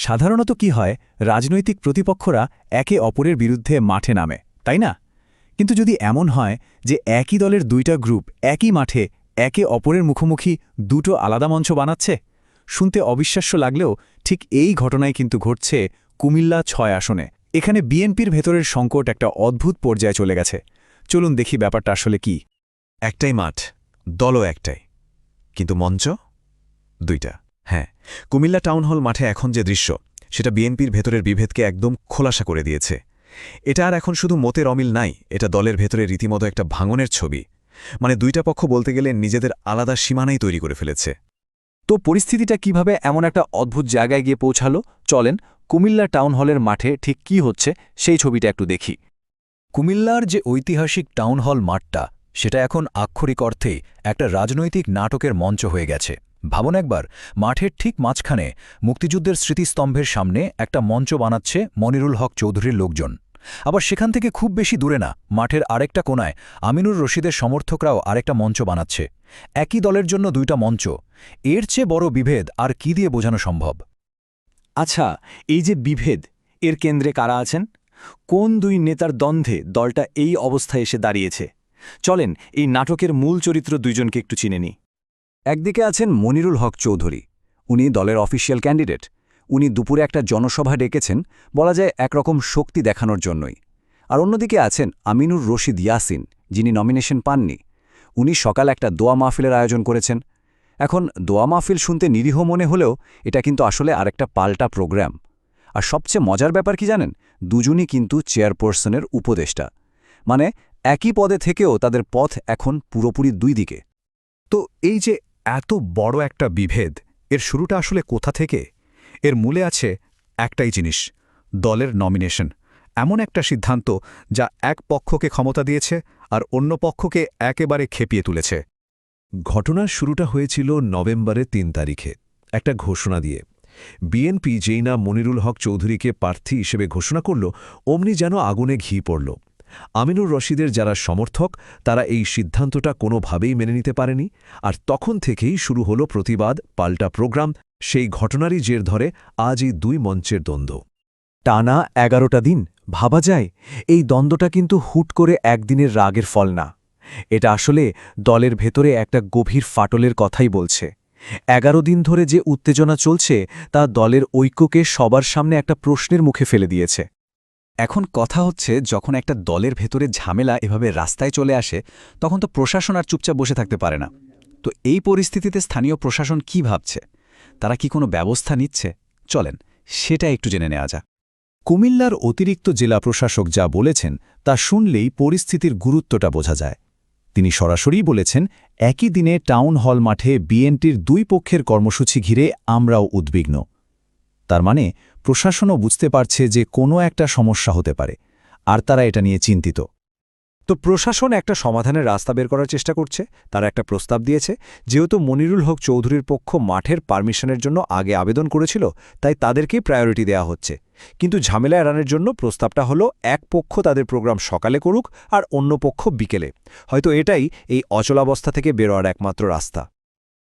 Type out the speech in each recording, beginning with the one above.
সাধারণত কি হয়, রাজনৈতিক প্রতিপক্ষরা একে অপরের বিরুদ্ধে মাঠে নামে, তাই না? কিন্তু যদি এমন হয় যে একই দলের দুইটা গ্রুপ একই মাঠে একে অপরের মুখোমুখি দুটো আলাদা মঞ্চ বানাচ্ছে? শুনতে অবিশ্বাস্য লাগলেও ঠিক এই ঘটনায় কিন্তু ঘটছে কুমিল্লা ছয় আসনে। এখানে বিএনপির ভেতরের সংকট একটা অদ্ভুত পর্যায়ে চলে গেছে। চলুন দেখি ব্যাপারটা আসলে কি। একটাই মাঠ, দলও একটাই। কিন্তু মঞ্চ? দুইটা। হ্যাঁ কুমিল্লা টাউন হল মাঠে এখন যে দৃশ্য, সেটা বিএনপির ভেতরের বিভেদকে একদম খোলাসা করে দিয়েছে। এটা আর এখন শুধু মতের অমিল নাই, এটা দলের ভেতরে রীতিমতো একটা ভাঙনের ছবি। মানে দুইটা পক্ষ বলতে গেলে নিজেদের আলাদা সীমানাই তৈরি করে ফেলেছে। তো পরিস্থিতিটা কীভাবে এমন একটা অদ্ভুত জায়গায় গিয়ে পৌঁছালো? চলেন কুমিল্লা টাউন হলের মাঠে ঠিক কি হচ্ছে সেই ছবিটা একটু দেখি। কুমিল্লার যে ঐতিহাসিক টাউন হল মাঠটা, সেটা এখন আক্ষরিক অর্থেই একটা রাজনৈতিক নাটকের মঞ্চ হয়ে গেছে। ভাবুন একবার, মাঠের ঠিক মাঝখানে মুক্তিযুদ্ধের স্মৃতিস্তম্ভের সামনে একটা মঞ্চ বানাচ্ছে মনিরুল হক চৌধুরীর লোকজন। আবার সেখান থেকে খুব বেশি দূরে না, মাঠের আরেকটা কোনায় আমিনুর রশিদের সমর্থকরাও আরেকটা মঞ্চ বানাচ্ছে। একই দলের জন্য দুইটা মঞ্চ। এর চেয়ে বড় বিভেদ আর কি দিয়ে বোঝানো সম্ভব? আচ্ছা এই যে বিভেদ, এর কেন্দ্রে কারা আছেন? কোন দুই নেতার দ্বন্দ্বে দলটা এই অবস্থায় এসে দাঁড়িয়েছে? চলেন, এই নাটকের মূল চরিত্র দুইজনকে একটু চিনে নিই। একদিকে আছেন মনিরুল হক চৌধুরী, উনি দলের অফিসিয়াল ক্যান্ডিডেট। উনি দুপুরে একটা জনসভা ডেকেছেন, বলা যায় একরকম শক্তি দেখানোর জন্যই। আর অন্যদিকে আছেন আমিনুর রশিদ ইয়াসিন, যিনি নমিনেশন পাননি। উনি সকাল একটা দোয়া মাহফিলের আয়োজন করেছেন। এখন দোয়া মাহফিল শুনতে নিরীহ মনে হলেও এটা কিন্তু আসলে আরেকটা পাল্টা প্রোগ্রাম। আর সবচেয়ে মজার ব্যাপার কি জানেন? দুজনই কিন্তু চেয়ারপারসনের উপদেষ্টা। মানে একই পদে থেকেও তাদের পথ এখন পুরোপুরি দুই দিকে। তো এই যে এত বড় একটা বিভেদ, এর শুরুটা আসলে কোথা থেকে? এর মূলে আছে একটাই জিনিস, দলের নমিনেশন এমন একটা সিদ্ধান্ত যা এক পক্ষকে ক্ষমতা দিয়েছে আর অন্য পক্ষকে একেবারে খেপিয়ে তুলেছে। ঘটনার শুরুটা হয়েছিল নভেম্বরের তিন তারিখে, একটা ঘোষণা দিয়ে। বিএনপি যেই না মনিরুল হক চৌধুরীকে প্রার্থী হিসেবে ঘোষণা করল, অমনি যেন আগুনে ঘি পড়ল। আমিনুর রশিদের যারা সমর্থক, তারা এই সিদ্ধান্তটা কোনোভাবেই মেনে নিতে পারেনি। আর তখন থেকেই শুরু হলো প্রতিবাদ, পাল্টা প্রোগ্রাম, সেই ঘটনারই জের ধরে আজ এই দুই মঞ্চের দ্বন্দ্ব। টানা এগারোটা দিন, ভাবা যায়, এই দ্বন্দ্বটা কিন্তু হুট করে একদিনের রাগের ফল না। এটা আসলে দলের ভেতরে একটা গভীর ফাটলের কথাই বলছে। এগারো দিন ধরে যে উত্তেজনা চলছে, তা দলের ঐক্যকে সবার সামনে একটা প্রশ্নের মুখে ফেলে দিয়েছে। এখন কথা হচ্ছে, যখন একটা দলের ভেতরে ঝামেলা এভাবে রাস্তায় চলে আসে, তখন তো প্রশাসন আর চুপচাপ বসে থাকতে পারে না। তো এই পরিস্থিতিতে স্থানীয় প্রশাসন কি ভাবছে? তারা কি কোনো ব্যবস্থা নিচ্ছে? চলেন, সেটা একটু জেনে নেওয়া যাক। কুমিল্লার অতিরিক্ত জেলা প্রশাসক যা বলেছেন, তা শুনলেই পরিস্থিতির গুরুত্বটা বোঝা যায়। তিনি সরাসরি বলেছেন, একই দিনে টাউন হল মাঠে বিএনটির দুই পক্ষের কর্মসূচি ঘিরে আমরাও উদ্বিগ্ন। তার মানে প্রশাসনও বুঝতে পারছে যে কোনো একটা সমস্যা হতে পারে, আর তারা এটা নিয়ে চিন্তিত। তো প্রশাসন একটা সমাধানের রাস্তা বের করার চেষ্টা করছে, তারা একটা প্রস্তাব দিয়েছে, যেহেতু মনিরুল হক চৌধুরীর পক্ষ মাঠের পারমিশনের জন্য আগে আবেদন করেছিল, তাই তাদেরকেই প্রায়োরিটি দেওয়া হচ্ছে। কিন্তু ঝামেলা এড়ানোর জন্য প্রস্তাবটা হলো, এক পক্ষ তাদের প্রোগ্রাম সকালে করুক, আর অন্য পক্ষ বিকেলে। হয়তো এটাই এই অচলাবস্থা থেকে বেরোয়ার একমাত্র রাস্তা।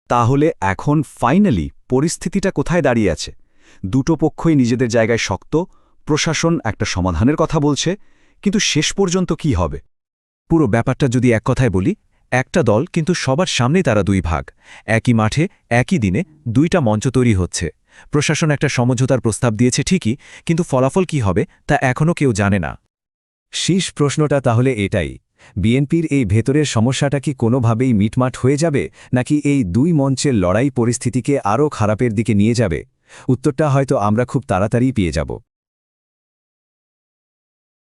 তাহলে এখন ফাইনালি পরিস্থিতিটা কোথায় দাঁড়িয়ে আছে? দুটো পক্ষই নিজেদের জায়গায় শক্ত, প্রশাসন একটা সমাধানের কথা বলছে, কিন্তু শেষ পর্যন্ত কি হবে? পুরো ব্যাপারটা যদি এক কথায় বলি, একটা দল কিন্তু সবার সামনেই তারা দুই ভাগ। একই মাঠে, একই দিনে দুইটা মঞ্চ তৈরি হচ্ছে। প্রশাসন একটা সমঝোতার প্রস্তাব দিয়েছে ঠিকই, কিন্তু ফলাফল কি হবে তা এখনও কেউ জানে না। শীষ প্রশ্নটা তাহলে এটাই। বিএনপির এই ভেতরের সমস্যাটা কি কোনোভাবেই মিটমাট হয়ে যাবে, নাকি এই দুই মঞ্চের লড়াই পরিস্থিতিকে আরও খারাপের দিকে নিয়ে যাবে? উত্তরটা হয়তো আমরা খুব তাড়াতাড়ি পেয়ে যাব।